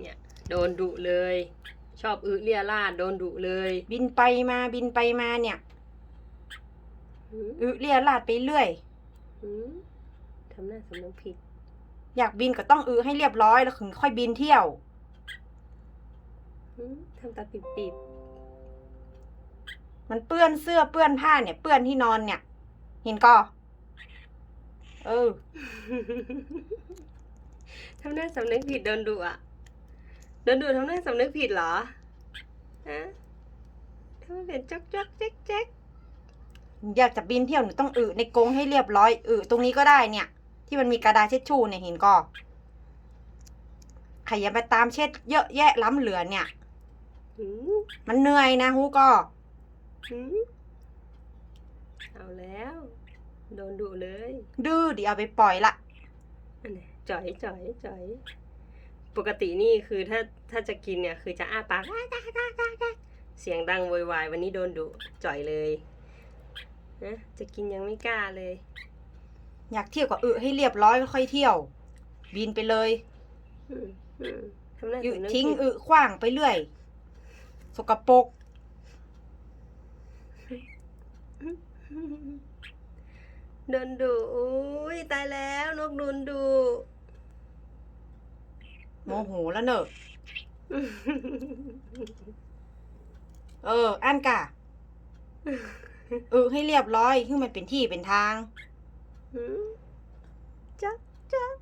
เนี่ยโดนดุเลย ชอบอึเลียราดโดนดุเลย บินไปมาบินไปมาเนี่ยหืมอึเลียราดไปเรื่อยหืมทำหน้าสำนึกผิด อยากบินก็ต้องอึให้เรียบร้อยแล้วถึงค่อยบินเที่ยวหืมทำตาปิดปิดมันเปื้อนเสื้อเปื้อนผ้าเนี่ยเปื้อนที่นอนเนี่ย เห็นก็เออทำหน้าสำนึกผิดโดนดุอะ โดนดุทำหน้าสำนึกผิดเหรอฮะทำไมเป็นจ๊อกจ๊อกแจ๊กแจ๊กอยากจะบินเที่ยวหนูต้องอึในกรงให้เรียบร้อยอึตรงนี้ก็ได้เนี่ย ที่มันมีกระดาษเช็ดชู่เนี่ยเห็นก็ใครอย่าไปตามเช็ดเยอะแยะล้ำเหลือเนี่ยหืมมันเหนื่อยนะฮูก็หืมเอาแล้ว โดนดุเลย ดื้อเดี๋ยวเอาไปปล่อยละอันนี้จ่อยจ่อยจ่อย ปกตินี่คือถ้าถ้าจะกินเนี่ยคือจะอ้าปากอ้ากากากากาเสียงดังโวยวายวันนี้โดนดุจ่อยเลยนะจะกินยังไม่กล้าเลย อยากเที่ยวก็อึให้เรียบร้อยค่อยเที่ยว บินไปเลยอืมอืมทำหน้าอึสำนึกทิ้งผิดอึขว้างไปเรื่อย สกปรกโดนดุอุ้ยตายแล้วนกโดนดุ โมโหแล้วเนอะ เออ อันกะอึให้เรียบร้อยให้มันเป็นที่เป็นทางหืมจักจัก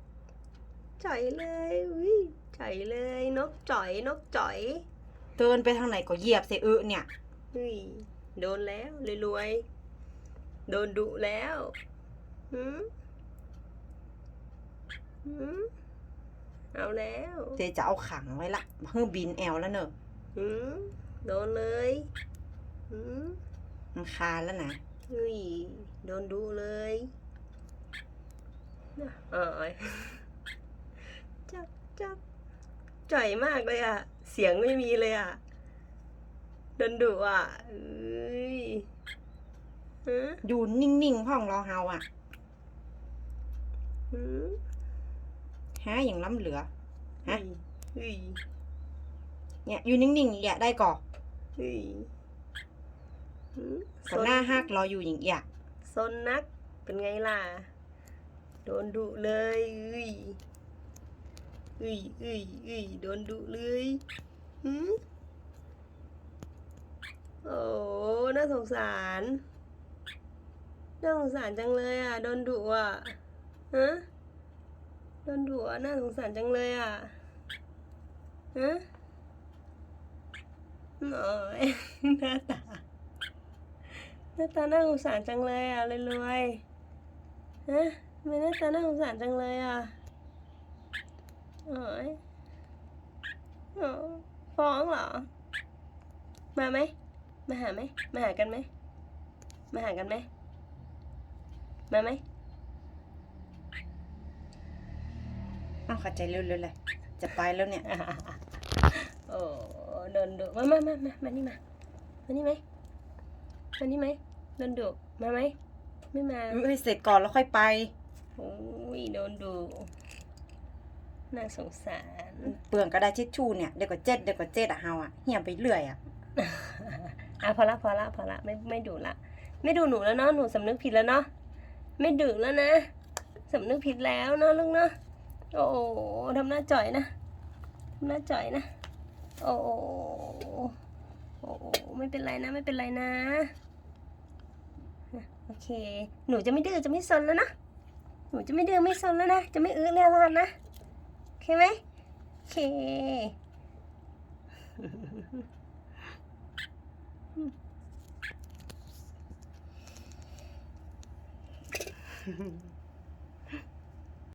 จ่อยเลยอุ้ยจ่อยเลย นกจ่อย นกจ่อยเดินไปทางไหนก็เหยียบใส่อึเนี่ย อุ้ยโดนแล้วเลยรวยๆโดนดุแล้วหืมหืม เอาแล้วเจจะเอาขังไว้ละเพิ่งบินแอลแล้วเนอะหืมโดนเลยหืมมันคานแล้วนะอุ้ยโดนดุเลยน่ะเอ้ยจับจับจ่อยมากเลยอะ เสียงไม่มีเลยอะโดนดุอะเอ้ยฮะอยู่นิ่งๆห้องรอเฮาอะหืม หาอย่างล้ำเหลือฮะเฮ้ยเนี่ยอยู่นิ่งๆอย่าได้ก่อเฮ้ยหืมกับหน้าฮักรออยู่อย่างเอียซนนักเป็นไงล่ะ โดนดุเลยเอ้ยเอ้ยเอ้ยเอ้ยโดนดุเลยหืมโอ้น่าสงสารน่าสงสารจังเลยอะ โดนดุอะฮะ โดนดุอะน่าสงสารจังเลยอะฮะหน่อยหน้าตาหน้าตาน่าสงสารจังเลยอะรวยๆฮะไมหน้าตาน่าสงสารจังเลยอะโอ้ยโอ้ฟ้องเหรอ มาไหม มาหาไหม มาหากันไหม มาหากันไหม มาไหม อ้าวเข้าใจเร็วๆเลยจะไปแล้วเนี่ย โอ้โดนดุมามามามามานี่มา มานี่ไหมมานี่ไหมโดนดุมาไหม ไม่มาอึให้เสร็จก่อนแล้วค่อยไป โอ้ยโดนดุน่าสงสาร เปลืองกระดาษเช็ดชู่เนี่ยเดี๋ยวก็เจ็ดเดี๋ยวก็เจ็ดอะเฮาอะเหี่ยไปเรื่อยอะอะพอละพอละพอละไม่ไม่ดุละ ไม่ดูหนูแล้วเนาะหนูสำนึกผิดแล้วเนาะไม่ดุแล้วนะสำนึกผิดแล้วเนาะลูกเนาะ โอ้ทำหน้าจ่อยนะทำหน้าจ่อยนะ โอ้โหโอ้ไม่เป็นไรนะ ไม่เป็นไรนะ โอเค หนูจะไม่ดื้อจะไม่ซนแล้วนะ หนูจะไม่ดื้อไม่ซนแล้วนะ จะไม่อื้อเรียราดนะโอเคไหมโอเค